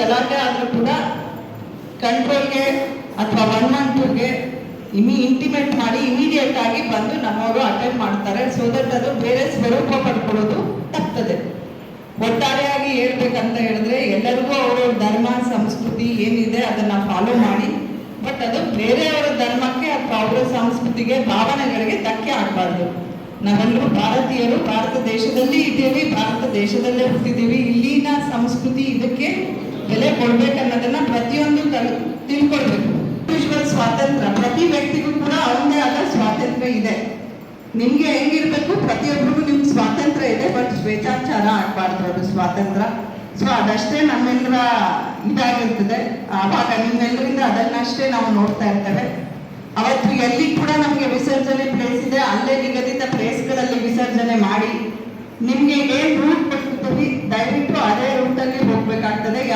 ಗಲಾಟೆ ಆದರೂ ಕೂಡ ಕಂಟ್ರೋಲ್ಗೆ ಅಥವಾ ಒನ್ ಟೂಗೆ ಇಮಿ ಇಂಟಿಮೇಟ್ ಮಾಡಿ ಇಮಿಡಿಯೇಟ್ ಆಗಿ ಬಂದು ನಮ್ಮವರು ಅಟೆಂಡ್ ಮಾಡ್ತಾರೆ. ಸೊ ದಟ್ ಅದು ಬೇರೆ ಸ್ವರೂಪ ಪಡ್ಕೊಳ್ಳೋದು ತಪ್ತದೆ. ಒಟ್ಟಾರೆಯಾಗಿ ಹೇಳ್ಬೇಕಂತ ಹೇಳಿದ್ರೆ ಎಲ್ಲರಿಗೂ ಅವರ ಧರ್ಮ, ಸಂಸ್ಕೃತಿ ಏನಿದೆ ಅದನ್ನ ಫಾಲೋ ಮಾಡಿ. ಬಟ್ ಅದು ಬೇರೆಯವರ ಧರ್ಮಕ್ಕೆ ಅಥವಾ ಅವರ ಸಂಸ್ಕೃತಿಗೆ, ಭಾವನೆಗಳಿಗೆ ಧಕ್ಕೆ ಆಗಬಾರ್ದು. ನಾವೆಲ್ಲರೂ ಭಾರತೀಯರು, ಭಾರತ ದೇಶದಲ್ಲಿ ಇದ್ದೀವಿ, ಭಾರತ ದೇಶದಲ್ಲೇ ಹುಟ್ಟಿದ್ದೀವಿ. ಇಲ್ಲಿನ ಸಂಸ್ಕೃತಿ ಇದಕ್ಕೆ ಬೆಲೆ ಕೊಡ್ಬೇಕನ್ನೋದನ್ನ ಪ್ರತಿಯೊಂದು ತಿಳ್ಕೊಳ್ಬೇಕು. ಇಂಡಿವಿಜುವಲ್ ಸ್ವಾತಂತ್ರ್ಯ. ಪ್ರತಿ ವ್ಯಕ್ತಿಗೂ ಕೂಡ ಅವನದೇ ಆದ ಸ್ವಾತಂತ್ರ್ಯ ಇದೆ. ನಿಮ್ಗೆ ಹೆಂಗಿರ್ಬೇಕು? ಪ್ರತಿಯೊಬ್ಬರಿಗೂ ನಿಮ್ಗೆ ಸ್ವಾತಂತ್ರ್ಯ ಇದೆ. ಬಟ್ ಸ್ವೇಚ್ಛಾಚಾರ ಆಗ್ಬಾರ್ದು ಅದು ಸ್ವಾತಂತ್ರ್ಯ. ಸೊ ಅದಷ್ಟೇ ನಮ್ಮೆಲ್ಲರ ಇದಾಗಿರ್ತದೆ. ಆವಾಗ ನಿಮ್ಮೆಲ್ಲರಿಂದ ಅದನ್ನಷ್ಟೇ ನಾವು ನೋಡ್ತಾ ಇರ್ತೇವೆ. ಅವತ್ತು ಎಲ್ಲಿ ಕೂಡ ನಮಗೆ ವಿಸರ್ಜನೆ ಪ್ಲೇಸ್ ಇದೆ. ಅಲ್ಲೇ ನಿಗದಿತ ಪ್ಲೇಸ್ಗಳಲ್ಲಿ ವಿಸರ್ಜನೆ ಮಾಡಿ ನಿಮ್ಗೆ ಏನ್ ರೂಟ್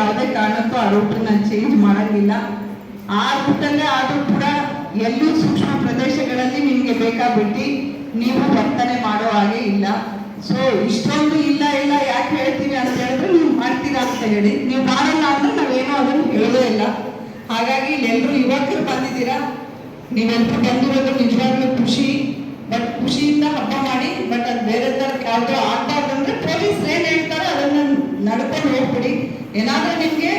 ಯಾವುದೇ ಕಾರಣಕ್ಕೂ ಆ ರೂಟ್ ನಾನು ಚೇಂಜ್ ಮಾಡಂಗಿಲ್ಲ. ಆ ರೂಟಲ್ಲೇ ಆದ್ರೂ ಕೂಡ ಎಲ್ಲೂ ಸೂಕ್ಷ್ಮ ಪ್ರದೇಶಗಳಲ್ಲಿ ನಿಮ್ಗೆ ಬೇಕಾ ಬಿಟ್ಟು ನೀವು ವರ್ತನೆ ಮಾಡೋ ಹಾಗೆ ಇಲ್ಲ. ಸೊ ಇಷ್ಟೊಂದು ಇಲ್ಲ ಇಲ್ಲ, ಯಾಕೆ ಹೇಳ್ತೀವಿ ಅಂತ ಹೇಳಿದ್ರೆ ನೀವು ಮಾಡ್ತೀರಾ ಅಂತ ಹೇಳಿ. ನೀವು ಮಾಡಲ್ಲ ಅಂದ್ರೆ ನಾವೇನೋ ಅದನ್ನು ಹೇಳೋದೇ ಇಲ್ಲ. ಹಾಗಾಗಿ ಎಲ್ಲರೂ ಯುವಕರು ಬಂದಿದ್ದೀರಾ? ನೀವೆಲ್ಲರೂ ಬಂದಿರೋದು ನಿಜವಾಗ್ಲೂ ಖುಷಿ. ಬಟ್ ಖುಷಿಯಿಂದ ಹಬ್ಬ ಏನಾದ್ರೂ ನಿಮ್ಗೆ